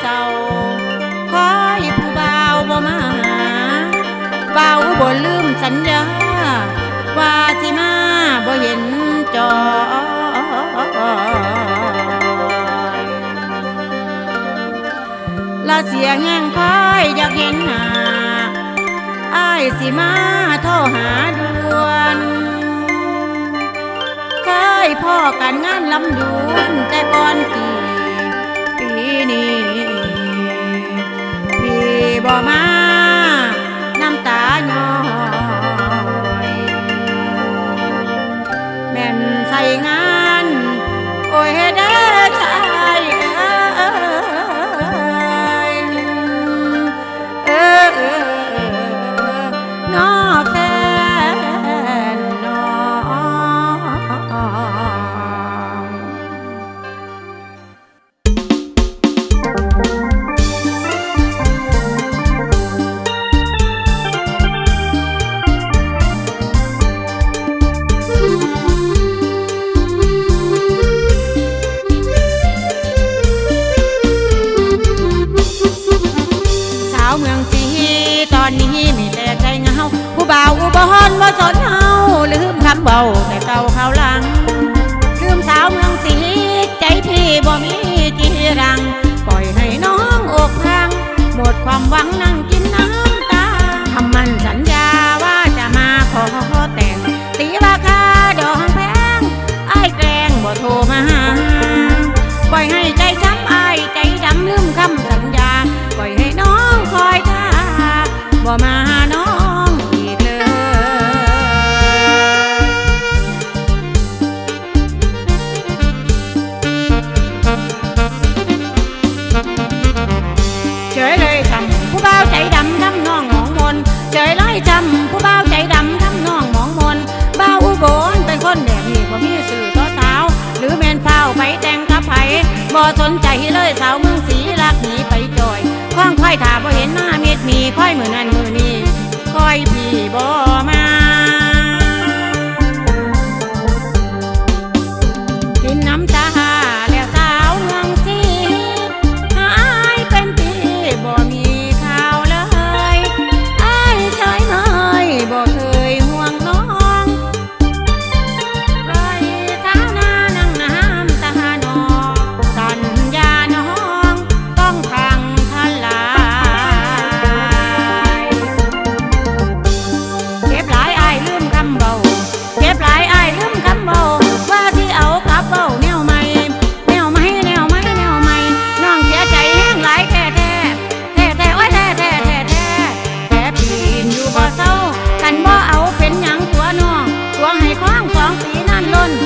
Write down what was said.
เศร้าคอยผู้บ่าวบ่มาหาบ่าวบ่ลืมสัญญา ว่าสิมาบ่เห็นจอละเสียงแห่งคอยอยากเห็นหน้าอ้ายสิมาโทรหาด่วนเคยพ่อกันงานลำดูนแต่ก่อนปีปีนี้ บ่มา น้ำตาย้อยแม่นใส่งาน โอ้ยเด้อ บ่สนเฮาลืมคำเบาแต่เก่าเขาหลัง ลืมสาวเมืองสีใจพี่บ่มีจีรัง ปล่อยให้น้องอกพัง หมดความหวังนั่งกินน้ำตา ทำมันสัญญาว่าจะมาขอแต่งตีราค บ่สนใจเลยสาวเมืองสีรักหนีไปจอยข้องค่อยถาบ่เห็นหน้าเม็ดมีค่อยเหมือนนั้น องสีน้ำล้น